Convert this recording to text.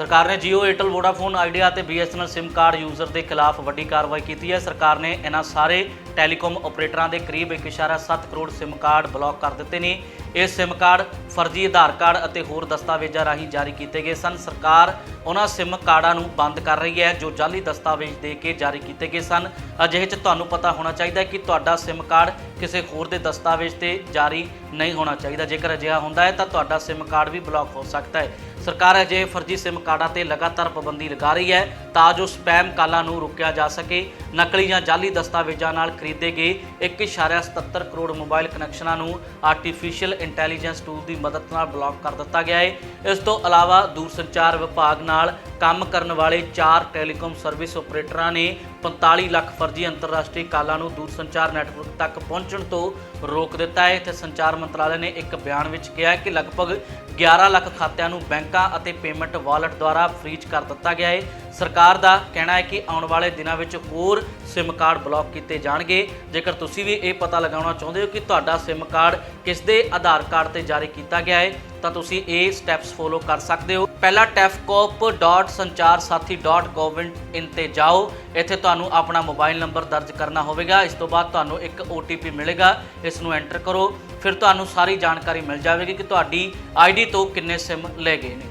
ਸਰਕਾਰ ਨੇ Jio Airtel Vodafone Idea ਅਤੇ BSNL SIM ਕਾਰਡ ਯੂਜ਼ਰ ਦੇ ਖਿਲਾਫ ਵੱਡੀ ਕਾਰਵਾਈ ਕੀਤੀ ਹੈ। ਸਰਕਾਰ ਨੇ ਇਹਨਾਂ ਸਾਰੇ ਟੈਲੀਕਾਮ ਆਪਰੇਟਰਾਂ ਦੇ ਕਰੀਬ 1.7 ਕਰੋੜ SIM ਕਾਰਡ ਬਲੌਕ ਕਰ ਦਿੱਤੇ ਨੇ। ਇਹ SIM ਕਾਰਡ ਫਰਜ਼ੀ ਆਧਾਰ ਕਾਰਡ ਅਤੇ ਹੋਰ ਦਸਤਾਵੇਜ਼ਾਂ ਰਾਹੀਂ ਜਾਰੀ ਕੀਤੇ ਗਏ ਸਨ। ਸਰਕਾਰ ਉਹਨਾਂ SIM ਕਾਰਡਾਂ ਨੂੰ ਬੰਦ ਕਰ ਰਹੀ ਹੈ, ਜੋ ਜਾਲੀ ਦਸਤਾਵੇਜ਼ ਦੇ ਕੇ ਜਾਰੀ ਕੀਤੇ ਗਏ ਸਨ। ਅਜਿਹੇ 'ਚ ਤੁਹਾਨੂੰ ਪਤਾ ਹੋਣਾ ਚਾਹੀਦਾ ਹੈ ਕਿ ਤੁਹਾਡਾ SIM ਕਾਰਡ ਕਿਸੇ ਹੋਰ ਦੇ ਦਸਤਾਵੇਜ਼ ਤੇ ਜਾਰੀ ਨਹੀਂ ਹੋਣਾ ਚਾਹੀਦਾ। ਜੇਕਰ ਅਜਿਹਾ ਹੁੰਦਾ ਹੈ, ਤਾਂ ਤੁਹਾਡਾ SIM ਕਾਰਡ ਵੀ ਬਲੌਕ ਹੋ ਸਕਦਾ ਹੈ। ਸਰਕਾਰ ਅਜੇ ਫਰਜ਼ੀ SIM ਕਾਰਡਾਂ ਤੇ ਲਗਾਤਾਰ ਪਾਬੰਦੀ ਲਗਾ ਰਹੀ ਹੈ, ਤਾਂ ਜੋ ਸਪੈਮ ਕਾਲਾਂ ਨੂੰ ਰੋਕਿਆ ਜਾ ਸਕੇ। ਨਕਲੀ ਜਾਂ ਜਾਲੀ ਦਸਤਾਵੇਜ਼ਾਂ ਨਾਲ ਖਰੀਦੇ ਗਏ 1.77 ਕਰੋੜ ਮੋਬਾਈਲ ਕਨੈਕਸ਼ਨਾਂ ਨੂੰ ਆਰਟੀਫੀਸ਼ੀਅਲ ਇੰਟੈਲੀਜੈਂਸ ਟੂਲ ਦੀ ਮਦਦ ਨਾਲ ਬਲੌਕ ਕਰ ਦਿੱਤਾ ਗਿਆ ਹੈ ਇਸ ਤੋਂ ਇਲਾਵਾ ਦੂਰਸੰਚਾਰ ਵਿਭਾਗ ਨਾਲ ਕੰਮ ਕਰਨ ਵਾਲੇ ਚਾਰ ਟੈਲੀਕਾਮ ਸਰਵਿਸ ਆਪਰੇਟਰਾਂ ਨੇ 45 ਲੱਖ ਫਰਜ਼ੀ ਅੰਤਰਰਾਸ਼ਟਰੀ ਕਾਲਾਂ ਨੂੰ ਦੂਰਸੰਚਾਰ ਨੈਟਵਰਕ ਤੱਕ ਪਹੁੰਚਣ ਤੋਂ ਰੋਕ ਦਿੱਤਾ ਹੈ। ਤੇ ਸੰਚਾਰ ਮੰਤਰਾਲੇ ਨੇ ਇੱਕ ਬਿਆਨ ਵਿੱਚ ਕਿਹਾ ਕਿ ਲਗਭਗ 11 ਲੱਖ ਖਾਤਿਆਂ ਨੂੰ ਬੈਂਕਾਂ ਅਤੇ ਪੇਮੈਂਟ ਵਾਲਟ ਦੁਆਰਾ ਫ੍ਰੀਜ਼ ਕਰ ਦਿੱਤਾ ਗਿਆ ਹੈ। ਸਰਕਾਰ ਦਾ ਕਹਿਣਾ ਹੈ ਕਿ ਆਉਣ ਵਾਲੇ ਦਿਨਾਂ ਵਿੱਚ ਹੋਰ SIM ਕਾਰਡ ਬਲੌਕ ਕੀਤੇ ਜਾਣਗੇ। ਜੇਕਰ ਤੁਸੀਂ ਵੀ ਇਹ ਪਤਾ ਲਗਾਉਣਾ ਚਾਹੁੰਦੇ ਹੋ ਕਿ ਤੁਹਾਡਾ SIM ਕਾਰਡ ਕਿਸ ਦੇ ਆਧਾਰ ਕਾਰਡ ਤੇ ਜਾਰੀ ਕੀਤਾ ਗਿਆ ਹੈ ਤਾਂ ਤੁਸੀਂ ਇਹ ਸਟੈਪਸ ਫੋਲੋ ਕਰ ਸਕਦੇ ਹੋ। ਪਹਿਲਾ ਇਨ ਤੇ ਜਾਓ। ਇੱਥੇ ਤੁਹਾਨੂੰ ਆਪਣਾ ਮੋਬਾਈਲ ਨੰਬਰ ਦਰਜ ਕਰਨਾ ਹੋਵੇਗਾ। ਇਸ ਤੋਂ ਬਾਅਦ ਤੁਹਾਨੂੰ ਇੱਕ OTP ਮਿਲੇਗਾ। ਇਸ ਨੂੰ ਐਂਟਰ ਕਰੋ। ਫਿਰ ਤੁਹਾਨੂੰ ਸਾਰੀ ਜਾਣਕਾਰੀ ਮਿਲ ਜਾਵੇਗੀ ਕਿ ਤੁਹਾਡੀ ਆਈਡੀ ਤੋਂ ਕਿੰਨੇ SIM ਲਏ ਗਏ ਨੇ।